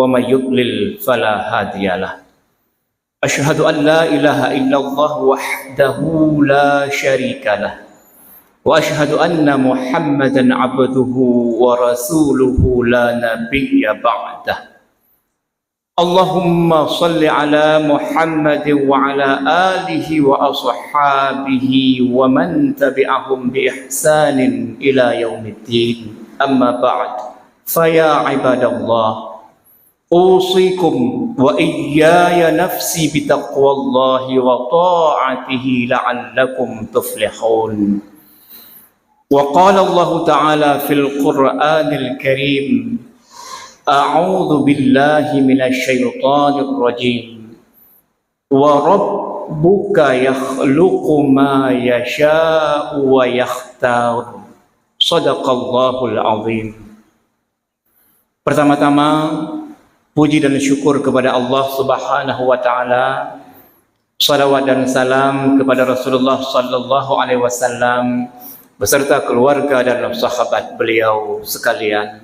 ومن يضلل فلا هادي له. أشهد أن لا إله إلا الله وحده لا شريك له. وأشهد أن محمدا عبده ورسوله لا نبي بعده. اللهم صل على محمد وعلى آله وأصحابه ومن تبعهم بإحسان إلى يوم الدين. أما بعد فيا عباد الله أوصيكم وإياي نفسي بتقوى الله وطاعته لعلكم تفلحون. وقال الله تعالى في القرآن الكريم أعوذ بالله من الشيطان الرجيم. وربك يخلق ما يشاء ويختار. صدق الله العظيم. Pertama-tama puji dan syukur kepada Allah Subhanahu wa taala. Salawat dan salam kepada Rasulullah sallallahu alaihi wasallam beserta keluarga dan sahabat beliau sekalian.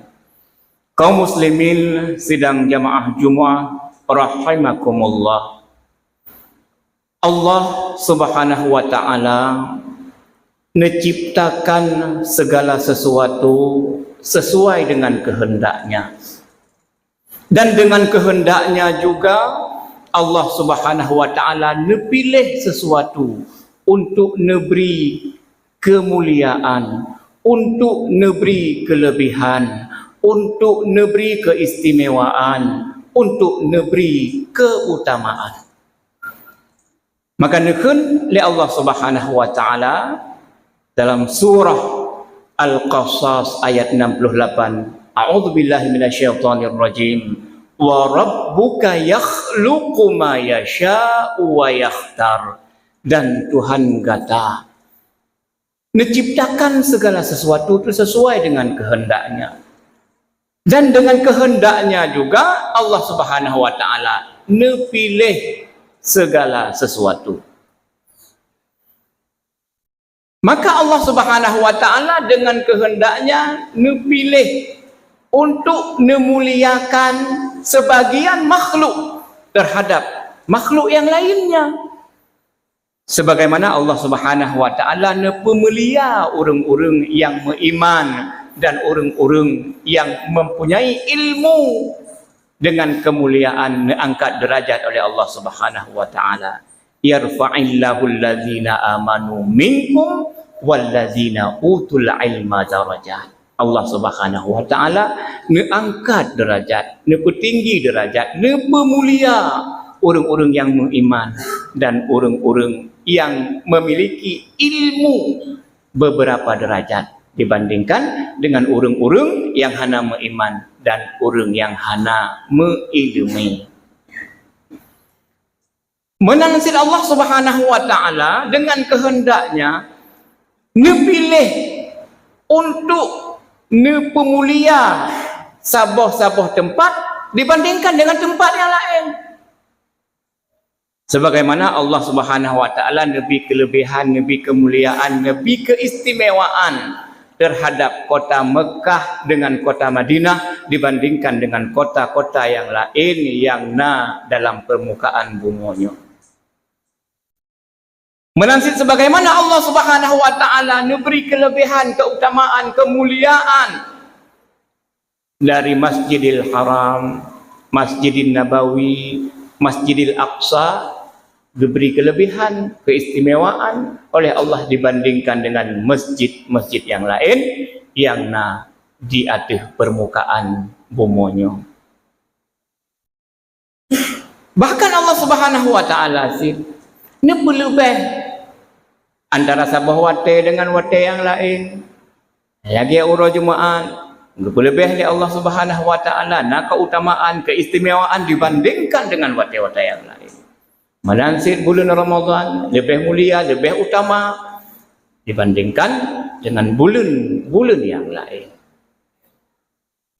Kaum muslimin sidang jamaah Jumaah rahimakumullah. Allah Subhanahu wa taala menciptakan segala sesuatu sesuai dengan kehendaknya. Dan dengan kehendaknya juga Allah Subhanahu wa taala nepilih sesuatu untuk neberi kemuliaan, untuk neberi kelebihan, untuk neberi keistimewaan, untuk neberi keutamaan. Maka nekun li Allah Subhanahu wa taala dalam surah Al-Qasas ayat 68. A'udzu billahi minasyaitonir rajim. Wa rabbuka yakhluqu ma yasha'u wa yakhtar. Dan Tuhan kata menciptakan segala sesuatu itu sesuai dengan kehendaknya. Dan dengan kehendaknya juga Allah Subhanahu wa taala nepilih segala sesuatu. Maka Allah Subhanahu wa taala dengan kehendaknya nepilih untuk memuliakan sebagian makhluk terhadap makhluk yang lainnya. Sebagaimana Allah Subhanahu wa taala nepemelia orang-orang yang beriman dan orang-orang yang mempunyai ilmu dengan kemuliaan diangkat derajat oleh Allah Subhanahu wa taala yarfa'illahu allazina amanu minkum wallazina utul ilma darajat. Allah Subhanahu wa taala mengangkat derajat, mempertinggi derajat, memulia orang-orang yang beriman dan orang-orang yang memiliki ilmu beberapa derajat dibandingkan dengan orang-orang yang hana beriman dan orang yang hana mengilmi. Menansir Allah Subhanahu wa taala dengan kehendaknya nepilih untuk nepemulia sabah-sabah tempat dibandingkan dengan tempat yang lain. Sebagaimana Allah Subhanahu wa taala lebih kelebihan, lebih kemuliaan, lebih keistimewaan terhadap kota Mekah dengan kota Madinah dibandingkan dengan kota-kota yang lain yang na dalam permukaan bumi. Melansir sebagaimana Allah Subhanahu wa taala memberi kelebihan, keutamaan, kemuliaan dari Masjidil Haram, Masjidil Nabawi, Masjidil Aqsa diberi kelebihan, keistimewaan oleh Allah dibandingkan dengan masjid-masjid yang lain yang na di atas permukaan bumi. Bahkan Allah Subhanahu wa taala sih ne antara sabah wate dengan wate yang lain. Lagi urus Jumaat, lebih dari Allah Subhanahu wa taala nak keutamaan, keistimewaan dibandingkan dengan wate-wate yang lain. Melansir bulan Ramadan lebih mulia, lebih utama dibandingkan dengan bulan-bulan yang lain.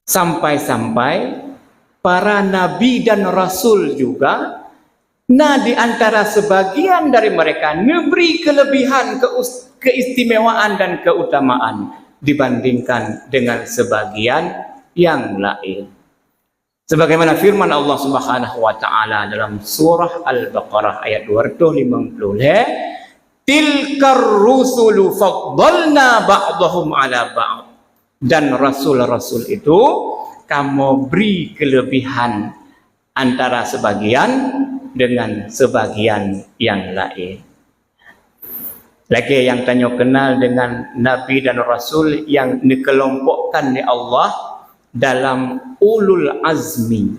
Sampai-sampai para nabi dan rasul juga Nah di antara sebagian dari mereka memberi kelebihan, keistimewaan dan keutamaan dibandingkan dengan sebagian yang lain. Sebagaimana firman Allah Subhanahu wa taala dalam surah Al-Baqarah ayat 250, "Tilkar rusulu faddalna ba'dahum 'ala ba'd." Dan rasul-rasul itu kamu beri kelebihan antara sebagian dengan sebagian yang lain. Lagi yang tanya kenal dengan Nabi dan Rasul yang dikelompokkan oleh Allah dalam ulul azmi.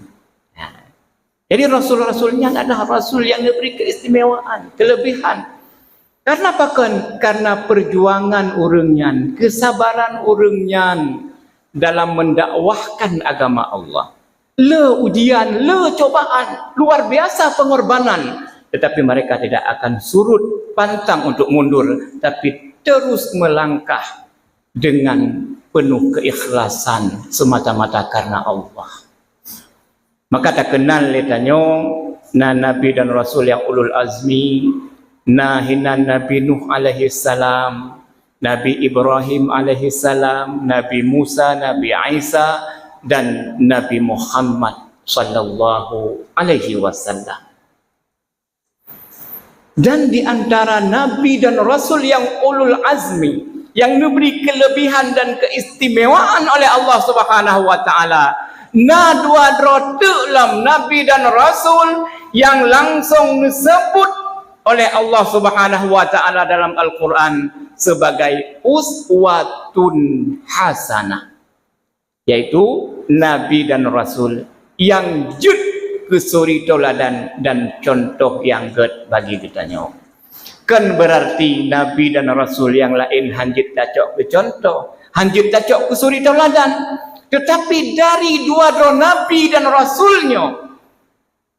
Ha. Jadi rasul-rasulnya adalah rasul yang diberi keistimewaan, kelebihan. Karena apa kan? Karena perjuangan urungnya, kesabaran urungnya dalam mendakwahkan agama Allah. Le ujian, le cobaan, luar biasa pengorbanan. Tetapi mereka tidak akan surut pantang untuk mundur. Tapi terus melangkah dengan penuh keikhlasan semata-mata karena Allah. Maka tak kenal letanya na nabi dan rasul yang ulul azmi na hinan nabi Nuh alaihi salam, nabi Ibrahim alaihi salam, nabi Musa, nabi Isa dan nabi Muhammad sallallahu alaihi wasallam. Dan di antara nabi dan rasul yang ulul azmi yang diberi kelebihan dan keistimewaan oleh Allah Subhanahu wa taala. Na dua lam nabi dan rasul yang langsung disebut oleh Allah Subhanahu wa taala dalam Al-Qur'an sebagai uswatun hasanah yaitu nabi dan rasul yang jud kesuri toladan dan contoh yang ged bagi kita nyawa kan berarti Nabi dan Rasul yang lain hanjit tacok ke contoh, hanjit tacok ke suri tauladan. Tetapi dari dua dua Nabi dan Rasulnya,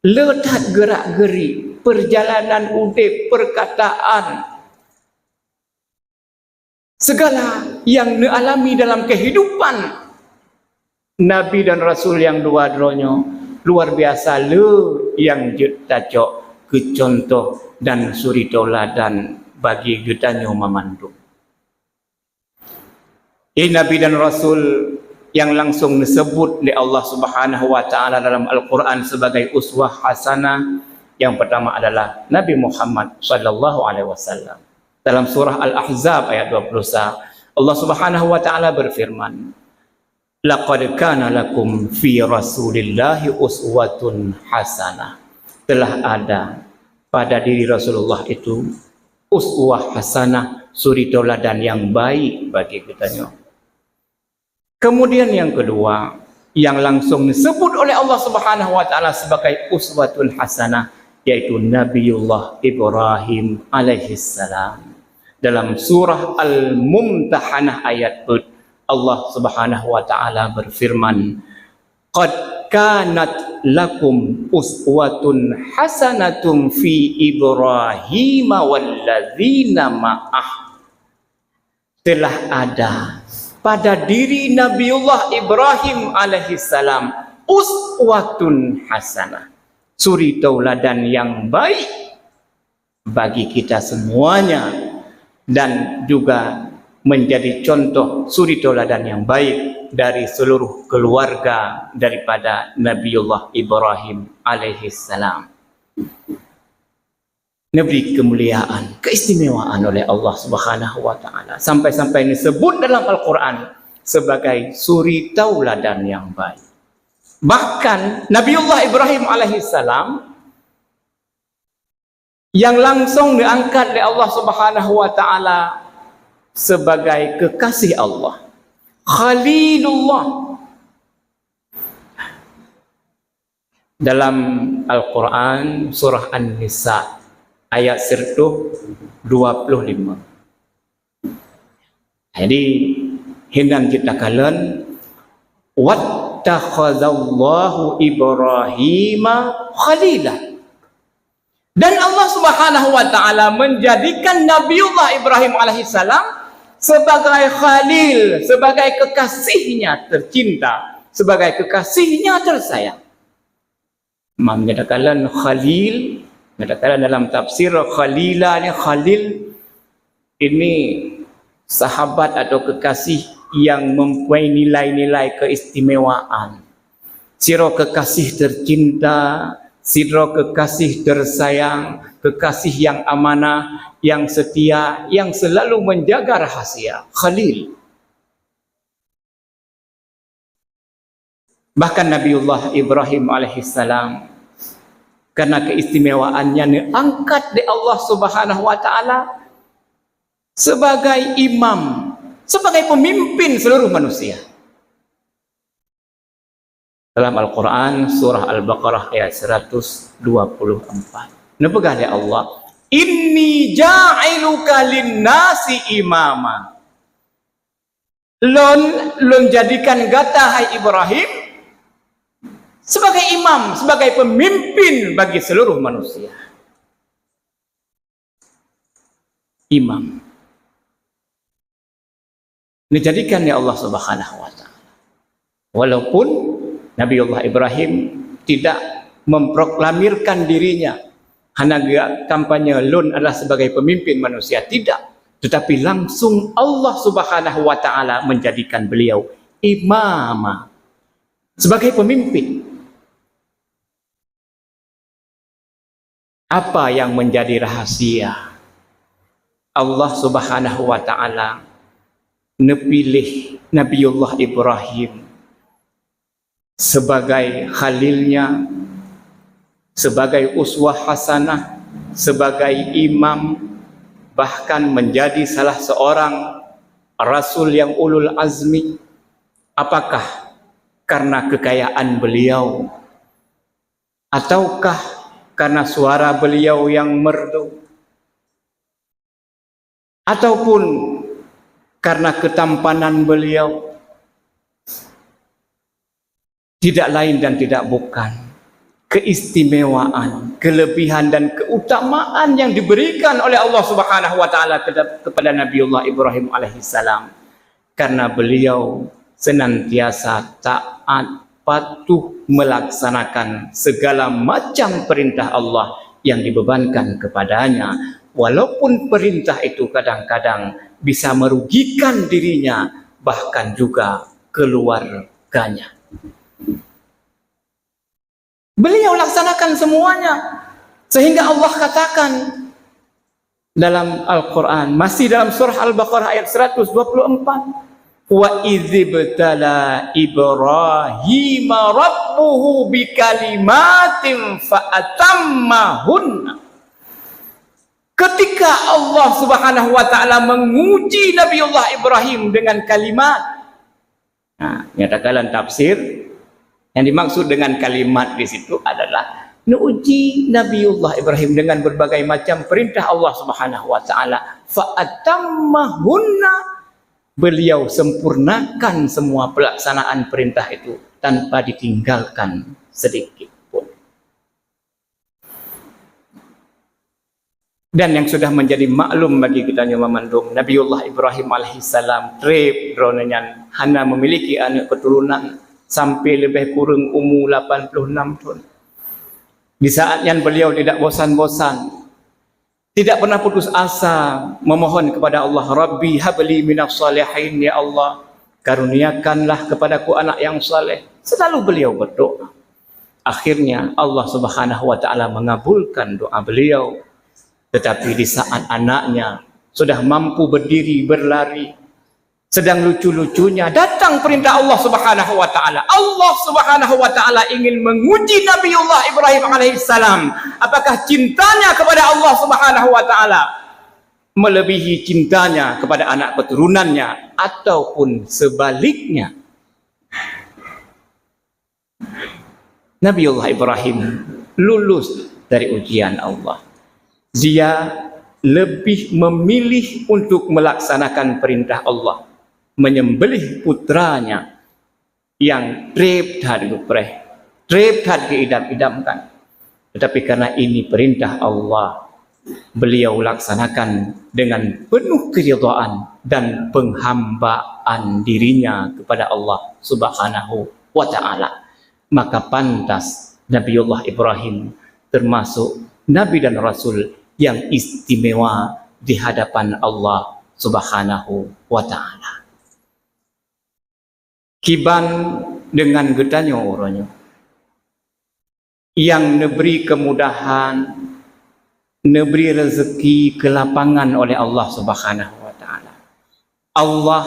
letak gerak-geri, perjalanan udik, perkataan, segala yang dialami dalam kehidupan Nabi dan Rasul yang dua-duanya luar biasa le yang jut tacok ke contoh dan suri dan bagi gedanyo memandu. Ini Nabi dan Rasul yang langsung disebut oleh Allah Subhanahu wa taala dalam Al-Quran sebagai uswah hasanah yang pertama adalah Nabi Muhammad sallallahu alaihi wasallam. Dalam surah Al-Ahzab ayat 20 Allah Subhanahu wa taala berfirman Laqad kana lakum fi Rasulillahi uswatun hasanah telah ada pada diri Rasulullah itu uswah hasanah suri toladan yang baik bagi kita. Kemudian yang kedua yang langsung disebut oleh Allah Subhanahu wa taala sebagai uswatun hasanah yaitu Nabiullah Ibrahim alaihi salam. Dalam surah Al-Mumtahanah ayat 4 Allah Subhanahu wa taala berfirman Qad kanat lakum uswatun hasanatun fi Ibrahim walladzina ma'ah. Telah ada pada diri Nabiullah Ibrahim alaihi salam uswatun hasanah suri tauladan yang baik bagi kita semuanya dan juga menjadi contoh suri tauladan yang baik dari seluruh keluarga daripada Nabiullah Ibrahim alaihi salam. Nabi kemuliaan, keistimewaan oleh Allah Subhanahu wa taala sampai-sampai disebut dalam Al-Qur'an sebagai suri tauladan yang baik. Bahkan Nabiullah Ibrahim alaihi salam yang langsung diangkat oleh Allah Subhanahu wa taala sebagai kekasih Allah. Khalilullah. Dalam Al-Quran surah An-Nisa ayat 125. Jadi hinan kita kalian wattakhadallahu Ibrahim khalilah. Dan Allah Subhanahu wa taala menjadikan Nabiullah Ibrahim alaihi salam sebagai khalil, sebagai kekasihnya tercinta, sebagai kekasihnya tersayang. Imam menyatakan khalil, menyatakan dalam tafsir khalilah ni khalil ini sahabat atau kekasih yang mempunyai nilai-nilai keistimewaan. Siro kekasih tercinta, siro kekasih tersayang, kekasih yang amanah, yang setia, yang selalu menjaga rahasia. Khalil. Bahkan Nabiullah Ibrahim alaihissalam karena keistimewaannya diangkat di Allah Subhanahu wa taala sebagai imam, sebagai pemimpin seluruh manusia. Dalam Al-Quran surah Al-Baqarah ayat 124. Nepegah dia Allah, Inni ja'iluka linnasi imama. Lon, lon jadikan gata hai Ibrahim sebagai imam, sebagai pemimpin bagi seluruh manusia. Imam. Dijadikan ya Allah Subhanahu wa taala. Walaupun Nabiullah Ibrahim tidak memproklamirkan dirinya hanya kampanye lun adalah sebagai pemimpin manusia. Tidak. Tetapi langsung Allah Subhanahu wa taala menjadikan beliau imam. Sebagai pemimpin. Apa yang menjadi rahasia? Allah Subhanahu wa taala nepilih Nabiullah Ibrahim sebagai khalilnya sebagai uswah hasanah sebagai imam bahkan menjadi salah seorang rasul yang ulul azmi. Apakah karena kekayaan beliau? Ataukah karena suara beliau yang merdu? Ataupun karena ketampanan beliau? Tidak lain dan tidak bukan keistimewaan, kelebihan dan keutamaan yang diberikan oleh Allah Subhanahu wa taala kepada Nabiullah Ibrahim alaihissalam karena beliau senantiasa taat patuh melaksanakan segala macam perintah Allah yang dibebankan kepadanya. Walaupun perintah itu kadang-kadang bisa merugikan dirinya bahkan juga keluarganya beliau laksanakan semuanya. Sehingga Allah katakan dalam Al-Quran masih dalam surah Al-Baqarah ayat 124 wa idzibtala ibrahim rabbuhu bikalimatin fa atammahun ketika Allah Subhanahu wa taala menguji Nabiullah Ibrahim dengan kalimat nah nyatakan tafsir yang dimaksud dengan kalimat di situ adalah nuji Nabiullah Ibrahim dengan berbagai macam perintah Allah Subhanahu wa taala fa atammahunna beliau sempurnakan semua pelaksanaan perintah itu tanpa ditinggalkan sedikit pun. Dan yang sudah menjadi maklum bagi kita yang memandung Nabiullah Ibrahim alaihissalam trip dronenya hanya memiliki anak keturunan sampai lebih kurang umur 86 tahun. Di saat yang beliau tidak bosan-bosan tidak pernah putus asa memohon kepada Allah Rabbi habli minas salihin ya Allah karuniakanlah kepadaku anak yang saleh. Selalu beliau berdoa. Akhirnya Allah Subhanahu wa taala mengabulkan doa beliau. Tetapi di saat anaknya sudah mampu berdiri berlari sedang lucu-lucunya datang perintah Allah Subhanahu wa taala. Allah Subhanahu wa taala ingin menguji Nabiullah Ibrahim alaihissalam apakah cintanya kepada Allah Subhanahu wa taala melebihi cintanya kepada anak keturunannya ataupun sebaliknya. Nabiullah Ibrahim lulus dari ujian Allah. Dia lebih memilih untuk melaksanakan perintah Allah menyembelih putranya yang trip had lupreh trip had keidam-idamkan. Tetapi karena ini perintah Allah beliau laksanakan dengan penuh keridhaan dan penghambaan dirinya kepada Allah Subhanahu wa taala. Maka pantas Nabiullah Ibrahim termasuk nabi dan rasul yang istimewa di hadapan Allah Subhanahu wa taala kiban dengan getanya orangnya yang negeri kemudahan, negeri rezeki, kelapangan oleh Allah Subhanahu wa taala. Allah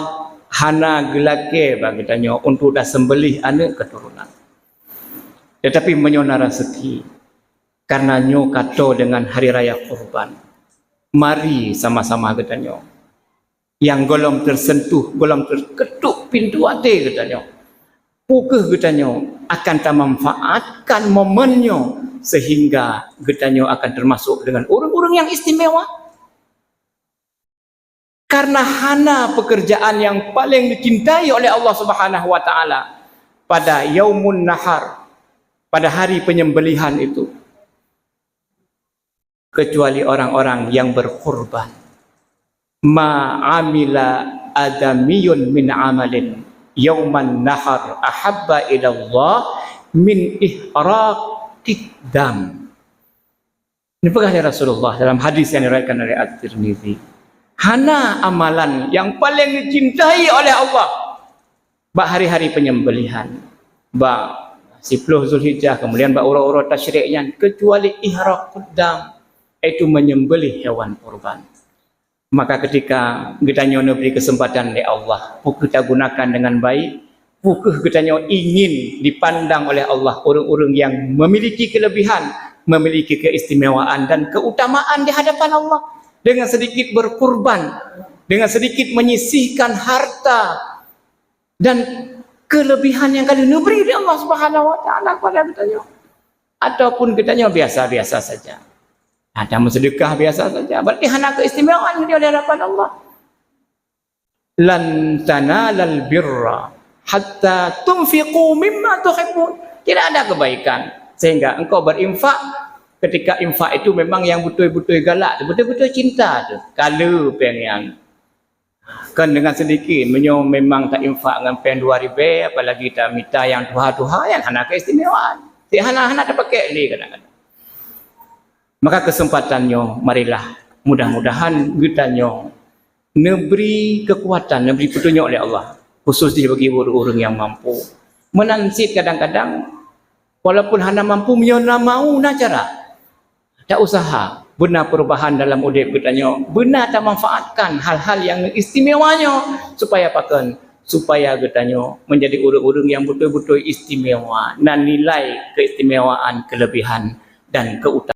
hana gelake bagi tanya untuk dah sembelih anak keturunan. Tetapi menyona rezeki karena nyo kato dengan hari raya kurban. Mari sama-sama katanya. Yang golong tersentuh, golong terketuk pintu hati katanya. Pukul katanya akan tak memanfaatkan momennya sehingga katanya akan termasuk dengan orang-orang yang istimewa. Karena hana pekerjaan yang paling dicintai oleh Allah Subhanahu wa taala pada yaumun nahar pada hari penyembelihan itu kecuali orang-orang yang berkorban ma'amila adamiyun min amalin. Yauman nahar ahabba ila Allah min ihraqid dam. Ini perkataan Rasulullah dalam hadis yang diriwayatkan oleh At-Tirmizi. Hana amalan yang paling dicintai oleh Allah. Bak hari-hari penyembelihan bak 10 Zulhijjah kemudian bak ura-ura tasyriknya kecuali ihraqud dam itu menyembelih hewan kurban. Maka ketika kita nyono beri kesempatan oleh Allah, kita gunakan dengan baik, pukul kita nyono ingin dipandang oleh Allah orang-orang yang memiliki kelebihan, memiliki keistimewaan dan keutamaan di hadapan Allah dengan sedikit berkurban, dengan sedikit menyisihkan harta dan kelebihan yang kalian beri oleh Allah Subhanahu wa taala kepada kita ataupun kita biasa-biasa saja. Ada sedekah biasa saja. Berarti hanya keistimewaan dia di hadapan Allah. Lan tanalal birra hatta tunfiqu mimma tuhibbun. Tidak ada kebaikan sehingga engkau berinfak ketika infak itu memang yang betul-betul galak, betul-betul cinta tu. Kalau pengen kan dengan sedikit menyo memang tak infak dengan pen 2000 apalagi tak minta yang tuha-tuha yang hanya keistimewaan. Si hana-hana tak pakai ni kadang-kadang. Maka kesempatannya marilah mudah-mudahan gitanyo neberi kekuatan, neberi petunjuk oleh Allah. Khusus bagi orang-orang yang mampu. Menansib kadang-kadang walaupun hana mampu menyona mau nak cara. Tak usaha benar perubahan dalam udip gitanyo. Benar tak manfaatkan hal-hal yang istimewanya supaya pakan supaya gitanyo menjadi orang-orang yang betul-betul istimewa dan nilai keistimewaan, kelebihan dan keutamaan